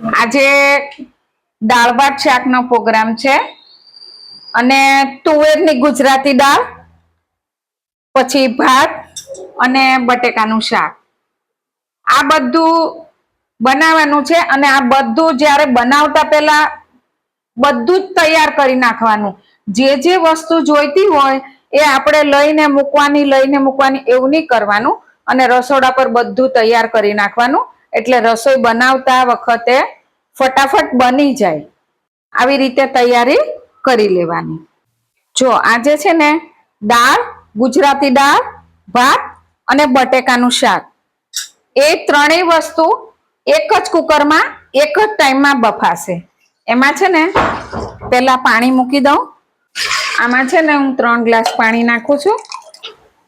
આજે દાળ ભાત શાકનો પ્રોગ્રામ છે અને તુવેરની ગુજરાતી દાળ, પછી ભાત અને બટેકાનું શાક. આ બધું બનાવવાનું છે અને આ બધું જ્યારે બનાવતા પહેલા બધું જ તૈયાર કરી નાખવાનું. જે જે વસ્તુ જોઈતી હોય એ આપણે લઈને મૂકવાની લઈને મૂકવાની એવું નહીં કરવાનું અને રસોડા પર બધું તૈયાર કરી નાખવાનું. એટલે રસોઈ બનાવતા વખતે ફટાફટ બની જાય. આવી રીતે તૈયારી કરી લેવાની. જો આજે છે ને દાળ, ગુજરાતી દાળ, ભાત અને બટેકાનું શાક. એ ત્રણેય વસ્તુ એક જ કુકરમાં, એક જ ટાઈમમાં બફાશે. એમાં છે ને પહેલા પાણી મૂકી દઉં. આમાં છે ને હું ત્રણ ગ્લાસ પાણી નાખું છું.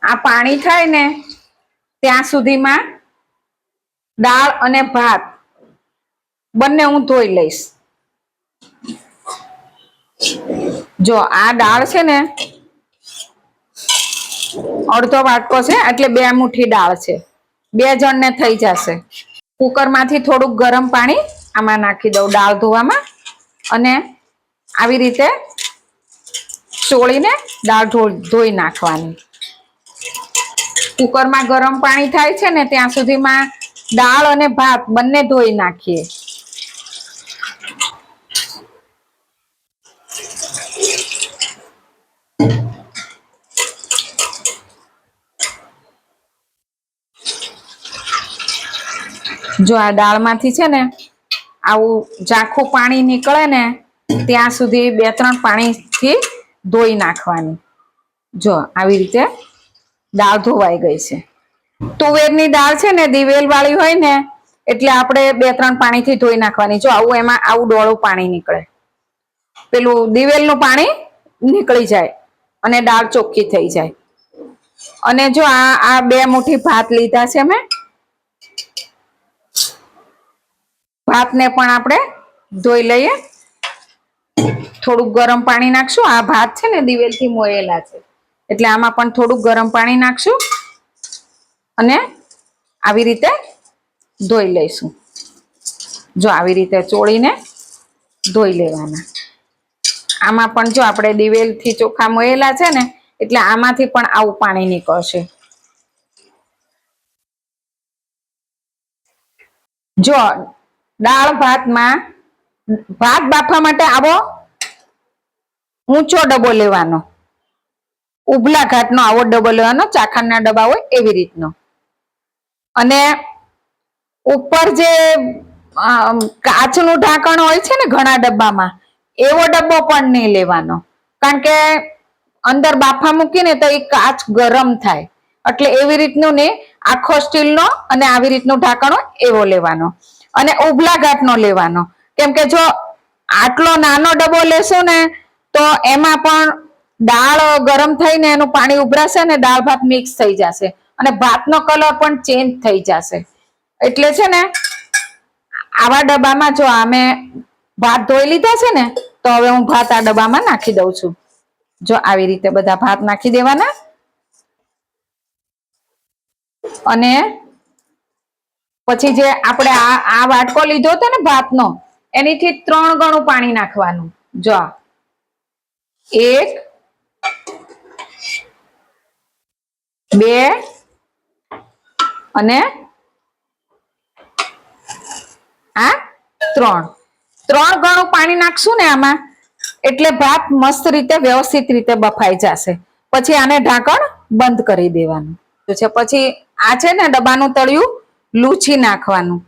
આ પાણી થાય ને ત્યાં સુધીમાં દાળ અને ભાત. બંને હું ધોઈ લઈશ. જો આ દાળ છે ને, અડધો વાટકો છે, એટલે બે મુઠ્ઠી દાળ છે. બે જણને થઈ જશે. કુકરમાંથી થોડુંક ગરમ પાણી આમાં નાખી દઉં દાળ ધોવામાં અને આવી રીતે ચોળીને દાળ ધોઈ નાખવાની. કુકરમાં ગરમ પાણી થાય છે ને, ત્યાં સુધીમાં દાળ અને ભાત બંને ધોઈ નાખીએ. જો આ દાળમાંથી છે ને આવું ઝાંખું પાણી નીકળે ને ત્યાં સુધી બે ત્રણ પાણીથી ધોઈ નાખવાની. જો આવી રીતે દાળ ધોવાઈ ગઈ છે. તુવેરની દાળ છે ને દિવેલ વાળી હોય ને, એટલે આપણે બે ત્રણ પાણીથી ધોઈ નાખવાની. જો આવું એમાં આવું ડોળું પાણી નીકળે. પેલું દિવેલનું પાણી નીકળી જાય અને દાળ ચોખ્ખી થઈ જાય. અને જો આ આ બે મુઠ્ઠી ભાત લીધા છે મેં ભાતને પણ આપણે ધોઈ લઈએ. થોડુંક ગરમ પાણી નાખશું. આ ભાત છે ને, દિવેલથી મોયેલા છે. એટલે આમાં પણ થોડુંક ગરમ પાણી નાખશું. અને આવી રીતે ધોઈ લઈશું. જો આવી રીતે ચોળીને ધોઈ લેવાના. આમાં પણ જો આપણે દિવેલથી ચોખા મોયેલા છે ને, એટલે આમાંથી પણ આવું પાણી નીકળશે. જો દાળ ભાતમાં, ભાત બાફવા માટે આવો ઊંચો ડબ્બો લેવાનો. ઉભલા ઘાટનો આવો ડબ્બો લેવાનો, ચાખણના ડબ્બા હોય એવી રીતનો. અને ઉપર જે કાચનું ઢાંકણ હોય છે ને ઘણા ડબ્બામાં, એવો ડબ્બો પણ નહીં લેવાનો. કારણ કે અંદર બાફા મૂકીને તો એ કાચ ગરમ થાય. એટલે એવી રીતનું નહીં, આખો સ્ટીલનો અને આવી રીતનું ઢાંકણ એવો લેવાનો. અને ઉભલા ઘાટનો લેવાનો. કેમ કે જો આટલો નાનો ડબ્બો લેશો ને, તો એમાં પણ દાળ ગરમ થઈને એનું પાણી ઉભરાશે ને દાળ ભાત મિક્સ થઈ જશે. અને ભાતનો કલર પણ ચેન્જ થઈ જશે. એટલે છે ને, આવા ડબ્બામાં જો અમે ભાત ધોઈ લીધા છે ને, તો હવે હું ભાત આ ડબ્બામાં નાખી દઉં છું. જો આવી રીતે બધા ભાત નાખી દેવાના. અને પછી જે આપણે આ આ વાટકો લીધો હતો ને ભાતનો, એનીથી ત્રણ ગણું પાણી નાખવાનું. જો એક, બે અને આ ત્રણ. ત્રણ ગણું પાણી નાખશું ને આમાં. એટલે ભાત મસ્ત રીતે, વ્યવસ્થિત રીતે બફાઈ જશે. પછી આને ઢાંકણ બંધ કરી દેવાનું. છે, પછી આ છે ને ડબ્બાનું તળિયું, લૂછી નાખવાનું.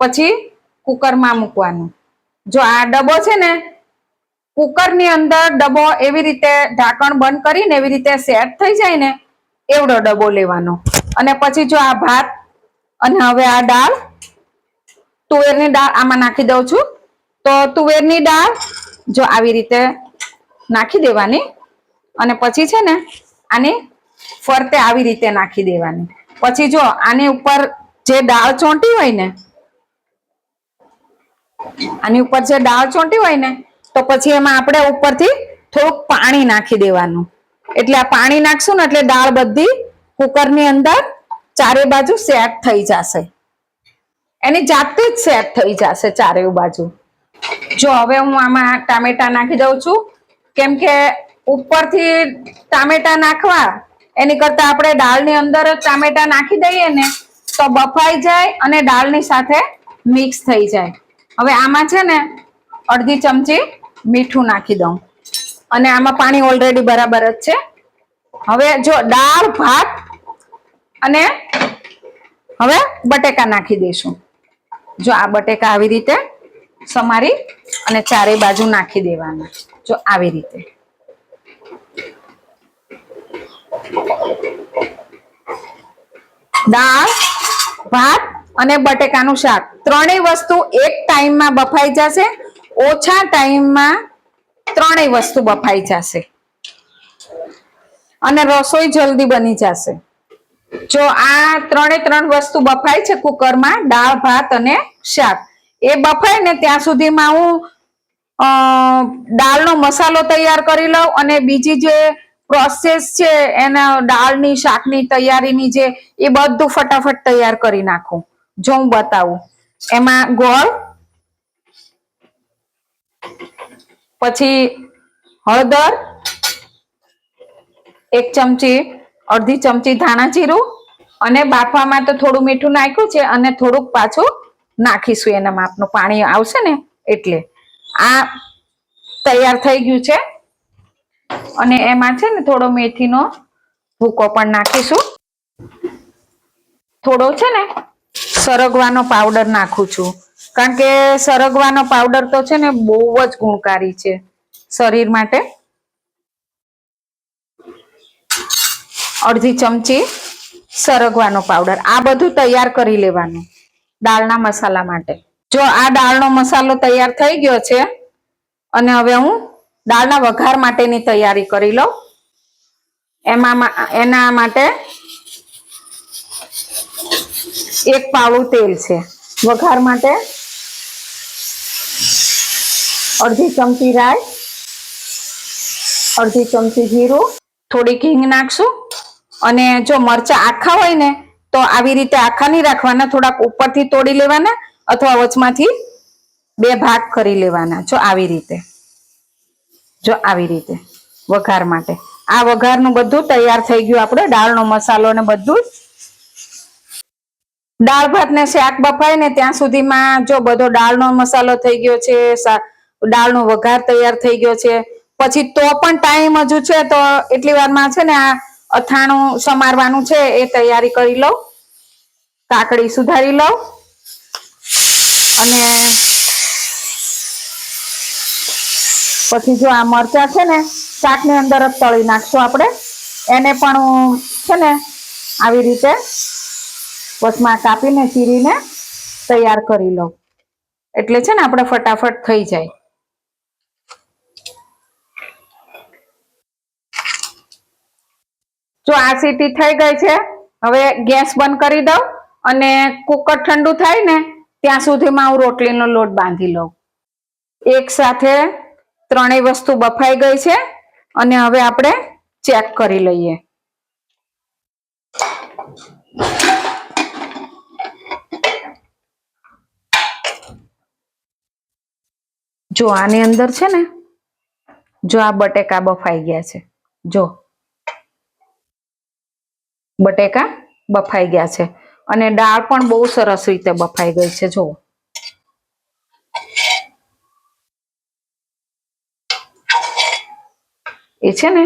પછી કુકરમાં મૂકવાનું. જો આ ડબ્બો છે ને, કુકરની અંદર ડબ્બો એવી રીતે ઢાંકણ બંધ કરીને એવી રીતે સેટ થઈ જાય ને, એવડો ડબ્બો લેવાનો. અને પછી જો આ ભાત અને હવે આ દાળ, તુવેરની દાળ આમાં નાખી દઉં છું. તો તુવેરની દાળ જો આવી રીતે નાખી દેવાની અને પછી છે ને આની ફરતે આવી રીતે નાખી દેવાની. પછી જો આની ઉપર જે દાળ ચોંટી હોય ને, આની ઉપર જે દાળ ચોંટી હોય ને, તો પછી એમાં આપણે ઉપરથી થોડુંક પાણી નાખી દેવાનું. એટલે આ પાણી નાખશું ને એટલે દાળ બધી કુકરની અંદર ચારે બાજુ સેટ થઈ જશે. એની જાતે જ સેટ થઈ જશે ચારે બાજુ. જો હવે હું આમાં ટામેટા નાખી દઉં છું. કેમ કે ઉપરથી ટામેટા નાખવા, એની કરતા આપણે દાળની અંદર જ ટામેટા નાખી દઈએ ને, તો બફાઈ જાય અને દાળની સાથે મિક્સ થઈ જાય. હવે આમાં છે ને, અડધી ચમચી મીઠું નાખી દઉં. અને આમાં પાણી ઓલરેડી બરાબર જ છે. હવે જો દાળ, ભાત અને હવે બટેકા નાખી દઈશું. જો આ બટેકા આવી રીતે સમારી અને ચારે બાજુ નાખી દેવાના. જો આવી રીતે. દાળ, ભાત અને બટેકાનું શાક. ત્રણેય વસ્તુ એક ટાઈમમાં બફાઈ જશે. ઓછા ટાઈમમાં ત્રણેય વસ્તુ બફાઈ જશે. અને રસોઈ જલ્દી બની જશે. જો આ ત્રણે ત્રણ વસ્તુ બફાય છે કુકરમાં, દાળ, ભાત અને શાક. એ બફાય ને ત્યાં સુધીમાં હું દાળનો મસાલો તૈયાર કરી લઉં અને બીજી જે પ્રોસેસ છે એના દાળની, શાકની તૈયારીની જે, એ બધું ફટાફટ તૈયાર કરી નાખું. જો હું બતાવું. એમાં ગોળ, પછી હળદર, એક ચમચી અડધી ચમચી ધાણા જીરું અને બાફવામાં તો થોડું મીઠું નાખ્યું છે અને થોડુંક પાછું નાખીશું. એના માપનું પાણી આવશે ને એટલે આ તૈયાર થઈ ગયું છે. અને એમાં છે ને થોડો મેથીનો ભૂકો પણ નાખીશું. થોડો છે ને સરગવાનો પાવડર નાખું છું. કારણ કે સરગવાનો પાવડર તો છે ને બહુ જ ગુણકારી છે શરીર માટે. અડધી ચમચી સરગવાનો પાવડર. આ બધું તૈયાર કરી લેવાનું દાળના મસાલા માટે. જો આ દાળનો મસાલો તૈયાર થઈ ગયો છે, અને હવે હું દાળના વઘાર માટેની તૈયારી કરી લઉં. એમાં એના માટે એક પાવડું તેલ છે. વઘાર માટે અડધી ચમચી રાઈ, અડધી ચમચી જીરું, થોડીક હિંગ નાખશું. અને જો મરચા આખા હોય ને, તો આવી રીતે આખા નહીં રાખવાના, થોડાક ઉપરથી તોડી લેવાના અથવા વચમાંથી બે ભાગ કરી લેવાના, જો આવી રીતે. જો આવી રીતે, વઘાર માટે. આ વઘારનું બધું તૈયાર થઈ ગયું આપણે, દાળનો મસાલો ને બધું. દાળ ભાત ને શાક બફાય ને, ત્યાં સુધીમાં જો બધો દાળનો મસાલો થઈ ગયો છે દાળનો વઘાર તૈયાર થઈ ગયો છે. પછી તો પણ ટાઈમ હજુ છે, તો એટલી વારમાં છે ને આ અથાણું સમારવાનું છે એ તૈયારી કરી લઉં. કાકડી સુધારી લઉં. અને પછી જો આ મરચા છે ને, શાકની અંદર જ તળી નાખશું આપણે. એને પણ છે ને, આવી રીતે વચમાં કાપીને, ચીરીને તૈયાર કરી લઉં. એટલે છે ને, આપણે ફટાફટ થઈ જાય. જો આ સીટી થઈ ગઈ છે, હવે ગેસ બંધ કરી દઉં અને કુકર ઠંડુ થાય ને ત્યાં સુધીમાં હું રોટલીનો લોટ બાંધી લઉં. એક સાથે ત્રણેય વસ્તુ બફાઈ ગઈ છે અને હવે આપણે ચેક કરી લઈએ. જો આની અંદર છે ને, જો આ બટેકા બફાઈ ગયા છે, જો. બટેકા બફાઈ ગયા છે. અને દાળ પણ બહુ સરસ રીતે બફાઈ ગઈ છે જો એ છે ને,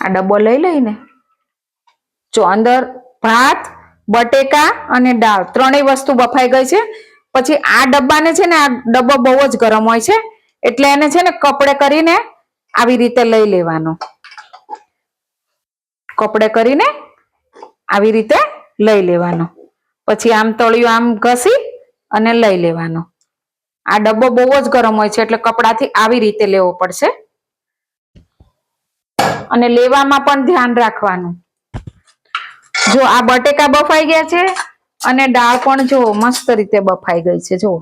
આ ડબ્બો લઈ લઈને. જો અંદર ભાત, બટેકા અને દાળ ત્રણેય વસ્તુ બફાઈ ગઈ છે. પછી આ ડબ્બાને છે ને, આ ડબ્બો બહુ જ ગરમ હોય છે. એટલે એને છે ને, કપડે કરીને આવી રીતે લઈ લેવાનો. કપડે કરીને આવી રીતે લઈ લેવાનો. પછી આમ તળિયું આમ ઘસી અને લઈ લેવાનો. આ ડબ્બો બહુ જ ગરમ હોય છે એટલે કપડાથી આવી રીતે લેવો પડશે. અને લેવામાં પણ ધ્યાન રાખવાનું. જો આ બટેકા બફાઈ ગયા છે અને દાળ પણ જો મસ્ત રીતે બફાઈ ગઈ છે જો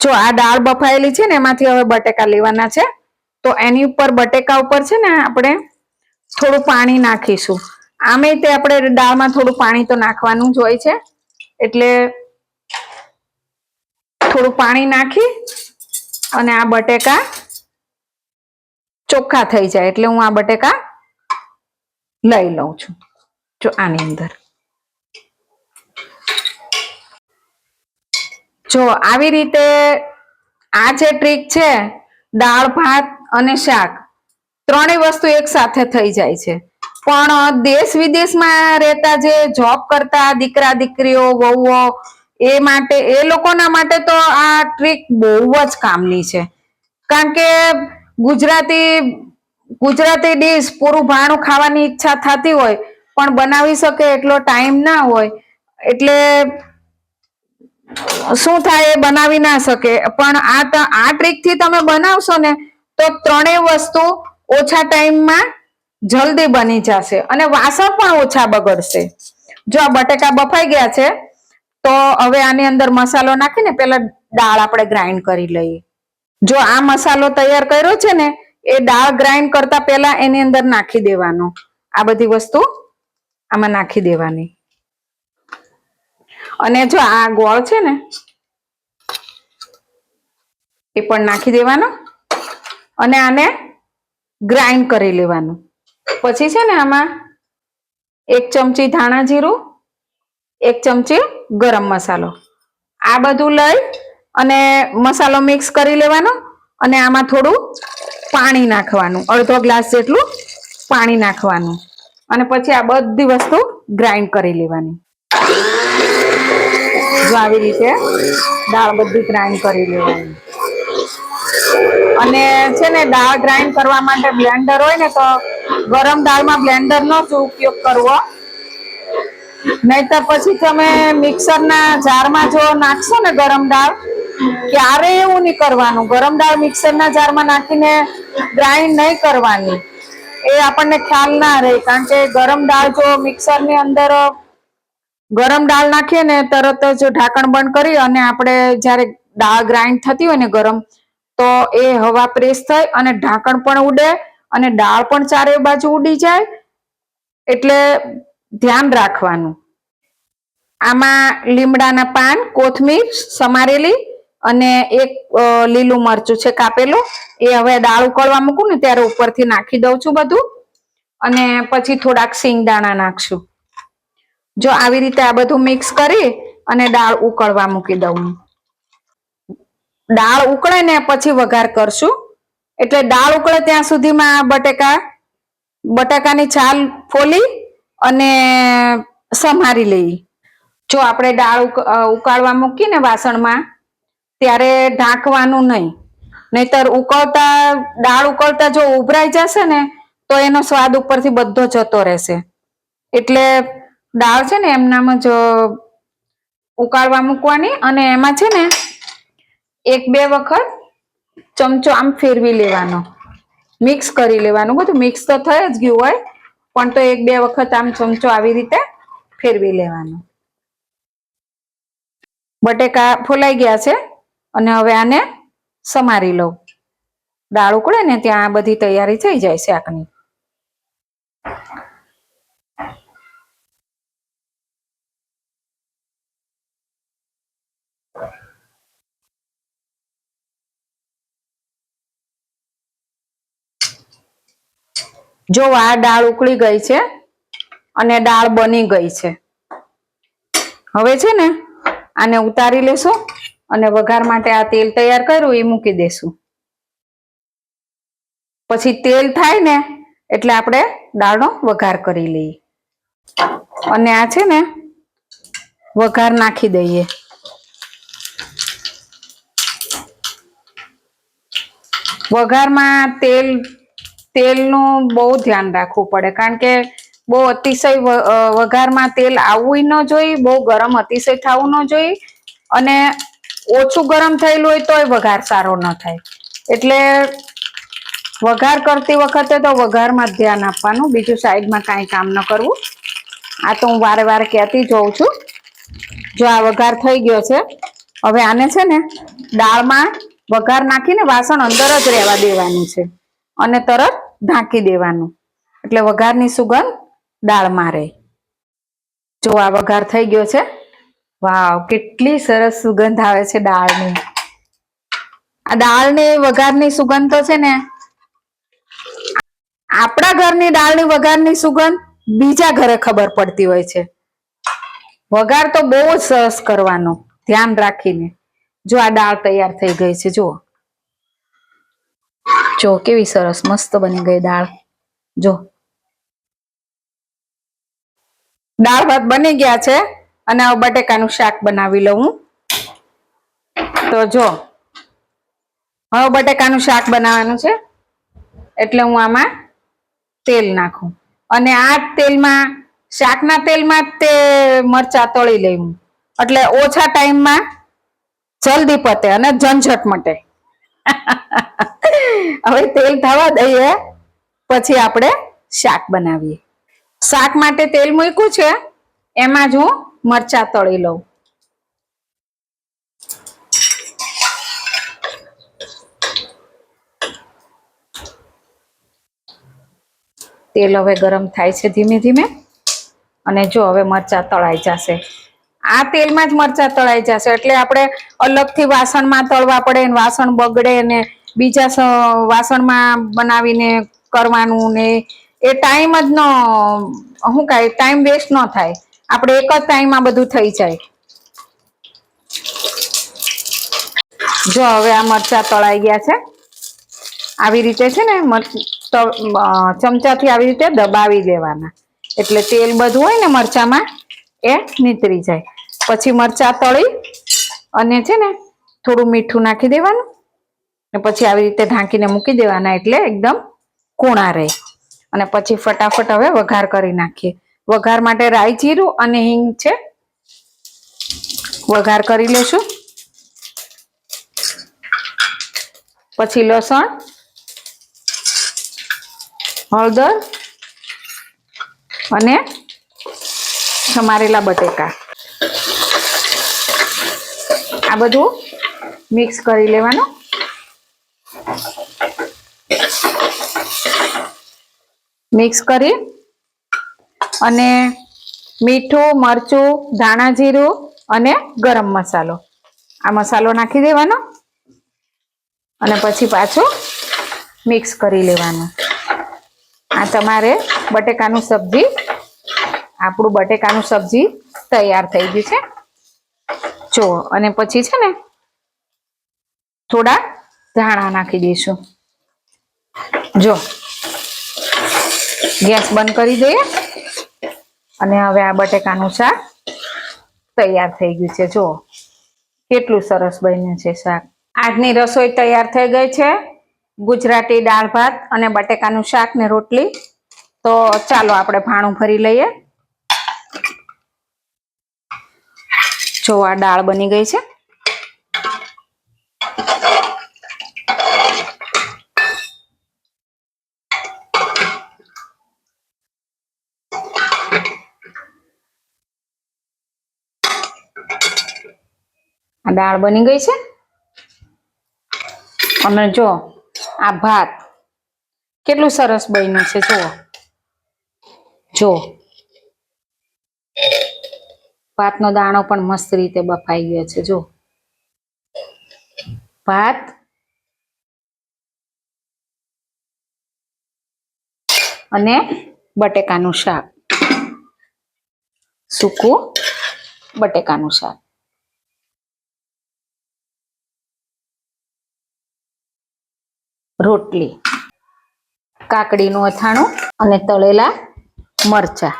જો આ દાળ બફાયેલી છે ને, એમાંથી હવે બટેકા લેવાના છે, તો એની ઉપર બટેકા ઉપર છે ને આપણે થોડું પાણી નાખીશું. આમે તે આપણે દાળમાં થોડું પાણી તો નાખવાનું જ હોય છે. એટલે થોડું પાણી નાખી અને આ બટેકા ચોખ્ખા થઈ જાય. એટલે હું આ બટેકા લઈ લઉં છું. જો આની અંદર. જો આવી રીતે આ જે ટ્રીક છે, દાળ, ભાત અને શાક ત્રણેય વસ્તુ એક સાથે થઈ જાય છે. પણ દેશ વિદેશમાં રહેતા જે જોબ કરતા દીકરા દીકરીઓ, વહુઓ, એ માટે, એ લોકોના માટે તો આ ટ્રીક બહુ જ કામની છે. કારણ કે ગુજરાતી ગુજરાતી ડીશ પૂરું ભાણું ખાવાની ઈચ્છા થતી હોય, પણ બનાવી શકે એટલો ટાઈમ ના હોય, એટલે શું થાય એ બનાવી ના શકે. પણ આ આ ટ્રીકથી તમે બનાવશો ને, તો ત્રણેય વસ્તુ ઓછા ટાઈમમાં જલ્દી બની જશે અને વાસણ પણ ઓછા બગડશે. જો આ બટેકા બફાઈ ગયા છે, તો હવે આની અંદર મસાલો નાખીને પેલા દાળ આપણે ગ્રાઇન્ડ કરી લઈએ. જો આ મસાલો તૈયાર કર્યો છે ને, એ દાળ ગ્રાઇન્ડ કરતા પહેલા એની અંદર નાખી દેવાનો. આ બધી વસ્તુ આમાં નાખી દેવાની. અને જો આ ગોળ છે ને, એ પણ નાખી દેવાનો. અને આને ગ્રાઇન્ડ કરી લેવાનું. પછી છે ને આમાં એક ચમચી ધાણા જીરું, એક ચમચી ગરમ મસાલો. આ બધું લઈ અને મસાલો મિક્સ કરી લેવાનો અને આમાં થોડું પાણી નાખવાનું. અડધો ગ્લાસ જેટલું પાણી નાખવાનું. અને પછી આ બધી વસ્તુ ગ્રાઇન્ડ કરી લેવાની. જો આવી રીતે દાળ બધી ગ્રાઇન્ડ કરી લેવાની. અને છે ને દાળ ગ્રાઇન્ડ કરવા માટે બ્લેન્ડર હોય ને તો ગરમ દાળમાં બ્લેન્ડર નો જ ઉપયોગ કરવો. નહીતર પછી તમે મિક્સરના જારમાં જો નાખશો ને ગરમ દાળ, ક્યારે એવું નહીં કરવાનું. ગરમ દાળ મિક્સરના જારમાં નાખીને ગ્રાઇન્ડ નહીં કરવાની. એ આપણને ખ્યાલ ના રહે, કારણ કે ગરમ દાળ જો મિક્સરની અંદર ગરમ દાળ નાખીએ ને તરત જ ઢાંકણ બંધ કરી અને આપણે જ્યારે દાળ ગ્રાઇન્ડ થતી હોય ને ગરમ તો એ હવા પ્રેસ થાય અને ઢાંકણ પણ ઉડે અને દાળ પણ ચારે બાજુ ઉડી જાય. એટલે ધ્યાન રાખવાનું. આમાં લીમડાના પાન, કોથમીર સમારેલી અને એક લીલું મરચું છે કાપેલું. એ હવે દાળ ઉકળવા મૂકું ને ત્યારે ઉપરથી નાખી દઉં છું બધું. અને પછી થોડાક સિંગદાણા નાખશું. જો આવી રીતે આ બધું મિક્સ કરી અને દાળ ઉકળવા મૂકી દઉં દાળ ઉકળે ને પછી વઘાર કરશું. એટલે દાળ ઉકળે ત્યાં સુધીમાં બટેકા, બટાકાની છાલ ફોલી અને સમારી લઈ. જો આપણે દાળ ઉક- ઉકાળવા મૂકીને વાસણમાં, ત્યારે ઢાંકવાનું નહીં. નહીતર ઉકળતા, દાળ ઉકળતા જો ઉભરાઈ જશે ને, તો એનો સ્વાદ ઉપરથી બધો જતો રહેશે. એટલે દાળ છે ને એમનામ જ ઉકાળવા મૂકવાની અને એમાં છે ને એક, બે વખત ચમચો આમ ફેરવી લેવાનો. મિક્સ કરી લેવાનું. બધું મિક્સ તો થઈ જ ગયું હોય, પણ તો એક, બે વખત આમ ચમચો આવી રીતે ફેરવી લેવાનો. બટેકા ફોલાઈ ગયા છે, અને હવે આને સમારી લઉં. દાળ ઉકળે ને ત્યાં આ બધી તૈયારી થઈ જાય શાકની. જો આ દાળ ઉકળી ગઈ છે અને દાળ બની ગઈ છે. હવે છે ને આને ઉતારી લેશું અને વઘાર માટે આ તેલ તૈયાર કર્યું એ મૂકી દેશું. પછી તેલ થાય ને એટલે આપણે દાળનો વઘાર કરી લઈએ. અને આ છે ને વઘાર નાખી દઈએ. વઘારમાં તેલ તેલનું બહુ ધ્યાન રાખવું પડે. કારણ કે બહુ અતિશય વઘારમાં તેલ આવવું ન જોઈએ બહુ ગરમ અતિશય થવું ન જોઈએ અને ઓછું ગરમ થયેલું હોય તોય વઘાર સારો ન થાય. એટલે વઘાર કરતી વખતે તો વઘારમાં ધ્યાન આપવાનું. બીજું સાઈડમાં કાંઈ કામ ન કરવું. આ તો હું વારે વારે કહેતી જોઉં છું. જો આ વઘાર થઈ ગયો છે, હવે આને છે ને દાળમાં વઘાર નાખીને વાસણ અંદર જ રહેવા દેવાનું છે. અને તરત ઢાંકી દેવાનું. એટલે વઘારની સુગંધ દાળમાં રહે. જો આ વઘાર થઈ ગયો છે. વાવ, કેટલી સરસ સુગંધ આવે છે દાળની. આ દાળની, વઘારની સુગંધ તો છે ને, આપણા ઘરની દાળની વઘારની સુગંધ બીજા ઘરે ખબર પડતી હોય છે. વઘાર તો બહુ જ સરસ કરવાનો. ધ્યાન રાખીને. જો આ દાળ તૈયાર થઈ ગઈ છે, જુઓ. જો, કેવી સરસ, મસ્ત બની ગઈ દાળ. જો. દાળ ભાત બની ગયા છે, અને હવે બટેકાનું શાક બનાવી લઉં તો જો, હવે બટેકાનું શાક બનાવવાનું છે, એટલે હું આમાં તેલ નાખું. અને આ તેલમાં, શાકના તેલમાં તે મરચા તળી લઉં એટલે ઓછા ટાઈમમાં જલ્દી પતે અને ઝંઝટ મટે. હવે તેલ થવા દઈએ. પછી આપણે શાક બનાવીએ. શાક માટે તેલ મૂક્યું છે. એમાં જ હું મરચા તળી લઉં. તેલ હવે ગરમ થાય છે ધીમે ધીમે. અને જો હવે મરચા તળાઈ જશે. આ તેલમાં જ મરચા તળાઈ જશે. એટલે આપણે અલગથી વાસણમાં તળવા પડે વાસણ બગડે ને બીજા વાસણમાં બનાવીને કરવાનું ને એ ટાઈમ જ ન, શું કાંઈ ટાઈમ વેસ્ટ ન થાય. આપણે એક જ ટાઈમમાં બધું થઈ જાય. જો હવે આ મરચા તળાઈ ગયા છે. આવી રીતે છે ને ચમચાથી આવી રીતે દબાવી દેવાના. એટલે તેલ બધું હોય ને મરચામાં, એ નીતરી જાય. પછી મરચા તળી અને છે ને થોડું મીઠું નાખી દેવાનું. ને પછી આવી રીતે ઢાંકીને મૂકી દેવાના એટલે એકદમ કૂણા રહે. અને પછી ફટાફટ હવે વઘાર કરી નાખીએ. વઘાર માટે રાઈ જીરું અને હિંગ છે. વઘાર કરી લેશું. પછી લસણ, હળદર અને સમારેલા બટેકા. આ બધું મિક્સ કરી લેવાનું. મિક્સ કરી અને મીઠું, મરચું, ધાણા જીરું અને ગરમ મસાલો. આ મસાલો નાખી દેવાનો અને પછી પાછું મિક્સ કરી લેવાનું. આ તમારે બટેકાનું સબ્જી, આપણું બટેકાનું સબ્જી તૈયાર થઈ ગયું છે. જો, અને પછી છે ને થોડા ધાણા નાખી દઈશું. જો ગેસ બંધ કરી દઈએ. અને હવે આ બટેકાનું શાક તૈયાર થઈ ગયું છે. જો કેટલું સરસ બન્યું છે શાક. આજની રસોઈ તૈયાર થઈ ગઈ છે. ગુજરાતી દાળ ભાત અને બટેકાનું શાક ને રોટલી. તો ચાલો આપણે ભાણું ભરી લઈએ. જો આ દાળ બની ગઈ છે. આ દાળ બની ગઈ છે. અને જો, આ ભાત કેટલું સરસ બન્યું છે, જુઓ. જો. ભાતનો દાણો પણ મસ્ત રીતે બફાઈ ગયો છે જો ભાત. અને બટેકાનું શાક. સૂકું બટેકાનું શાક. રોટલી, કાકડીનું અથાણું અને તળેલા મરચા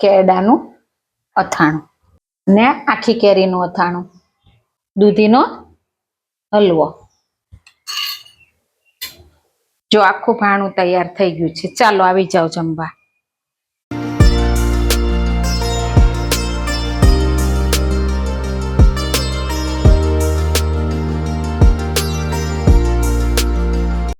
કેળાનું અથાણું ને આખી કેરીનું અથાણું, દૂધીનો હલવો. જો આખું ભાણું તૈયાર થઈ ગયું છે, ચાલો આવી જાઓ જમવા.